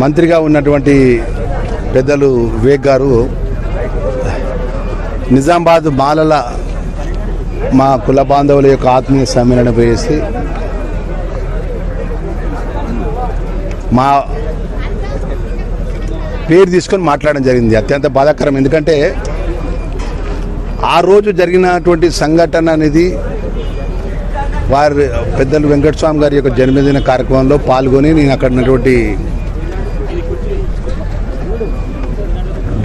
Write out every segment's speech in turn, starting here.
మంత్రిగా ఉన్నటువంటి పెద్దలు వివేక్ గారు నిజామాబాద్ మాలల మా కుల బాంధవుల యొక్క ఆత్మీయ సమ్మేళనం చేసి మా పేరు తీసుకొని మాట్లాడడం జరిగింది. అత్యంత బాధాకరం. ఎందుకంటే ఆ రోజు జరిగినటువంటి సంఘటన అనేది వారి పెద్దలు వెంకటస్వామి గారి యొక్క జన్మదిన కార్యక్రమంలో పాల్గొని నేను అక్కడ ఉన్నటువంటి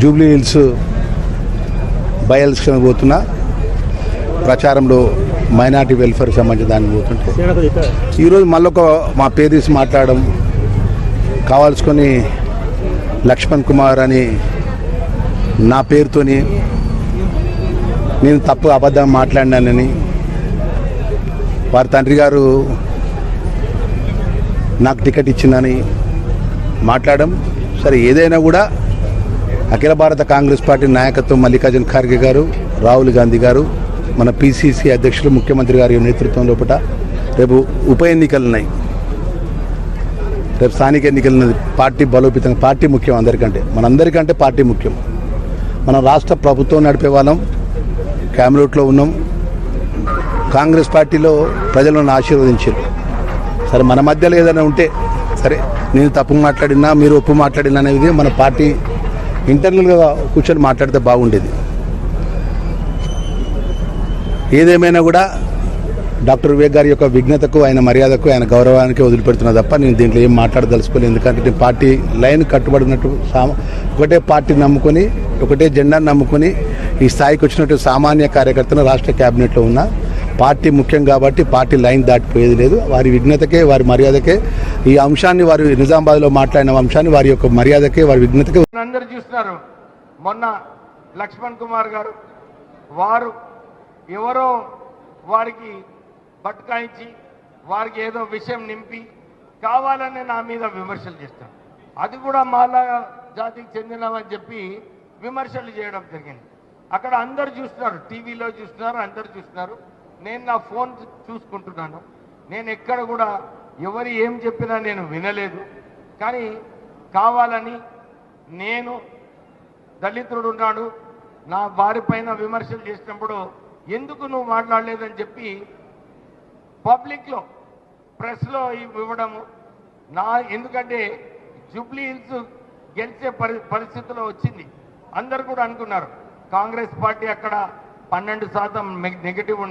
జూబ్లీ హిల్స్ బై ఎలక్షన్ పోతున్నా. ప్రచారంలో మైనార్టీ వెల్ఫేర్ సంబంధించిన దానికి పోతుంటే. ఈరోజు మళ్ళొక మా పేరు మాట్లాడడం. కావాల్సుకొని లక్ష్మణ్ కుమార్ అని నా పేరుతోని నేను తప్పు అబద్ధం మాట్లాడినానని వారి తండ్రి గారు నాకు టికెట్ ఇచ్చిందని మాట్లాడడం. సరే ఏదైనా కూడా అఖిల భారత కాంగ్రెస్ పార్టీ నాయకత్వం మల్లికార్జున్ ఖార్గే గారు రాహుల్ గాంధీ గారు మన పిసిసి అధ్యక్షులు ముఖ్యమంత్రి గారి నేతృత్వం లోపల రేపు ఉప ఎన్నికలు ఉన్నాయి రేపు స్థానిక ఎన్నికలు పార్టీ బలోపేతంగా పార్టీ ముఖ్యం అందరికంటే మనందరికంటే పార్టీ ముఖ్యం. మనం రాష్ట్ర ప్రభుత్వం నడిపే వాళ్ళం క్యామ్రోట్లో ఉన్నాం. కాంగ్రెస్ పార్టీలో ప్రజలను ఆశీర్వదించారు. సరే మన మధ్యలో ఏదైనా ఉంటే సరే నేను తప్పు మాట్లాడినా మీరు ఒప్పు మాట్లాడినా అనేది మన పార్టీ ఇంటర్నల్గా కూర్చొని మాట్లాడితే బాగుండేది. ఏదేమైనా కూడా డాక్టర్ వివేక్ గారి యొక్క విఘ్నతకు ఆయన మర్యాదకు ఆయన గౌరవానికి వదిలిపెడుతున్నా తప్ప నేను దీంట్లో ఏం మాట్లాడదలుచుకోలేదు. ఎందుకంటే నేను పార్టీ లైన్ కట్టుబడినట్టు ఒకటే పార్టీ నమ్ముకొని ఒకటే జెండాను నమ్ముకొని ఈ స్థాయికి వచ్చినట్టు సామాన్య కార్యకర్తను రాష్ట్ర క్యాబినెట్లో ఉన్న పార్టీ ముఖ్యం కాబట్టి పార్టీ లైన్ దాటిపోయేది లేదు. వారి విఘ్నతకే వారి మర్యాదకే ఈ అంశాన్ని వారు నిజామాబాద్లో మాట్లాడిన అంశాన్ని వారి యొక్క మర్యాదకే వారి విఘ్నతకే అందరు చూస్తున్నారు. మొన్న లక్ష్మణ్ కుమార్ గారు వారు ఎవరో వారికి బట్కాయించి వారికి ఏదో విషయం నింపి కావాలని నా మీద విమర్శలు చేస్తారు. అది కూడా మాలా జాతికి చెందినవని చెప్పి విమర్శలు చేయడం జరిగింది. అక్కడ అందరు చూస్తున్నారు. టీవీలో చూస్తున్నారు అందరు చూస్తున్నారు. నేను నా ఫోన్ చూసుకుంటున్నాను. నేను ఎక్కడ కూడా ఎవరు ఏం చెప్పినా నేను వినలేదు. కానీ కావాలని నేను దళితుడు ఉన్నాడు. నా వారి పైన విమర్శలు చేసినప్పుడు ఎందుకు నువ్వు మాట్లాడలేదని చెప్పి పబ్లిక్లో ప్రెస్లో ఇవ్వడము నా ఎందుకంటే జూబ్లీ హిల్స్ గెలిచే పరి పరిస్థితిలో వచ్చింది. అందరు కూడా అనుకున్నారు కాంగ్రెస్ పార్టీ అక్కడ పన్నెండు శాతం నెగిటివ్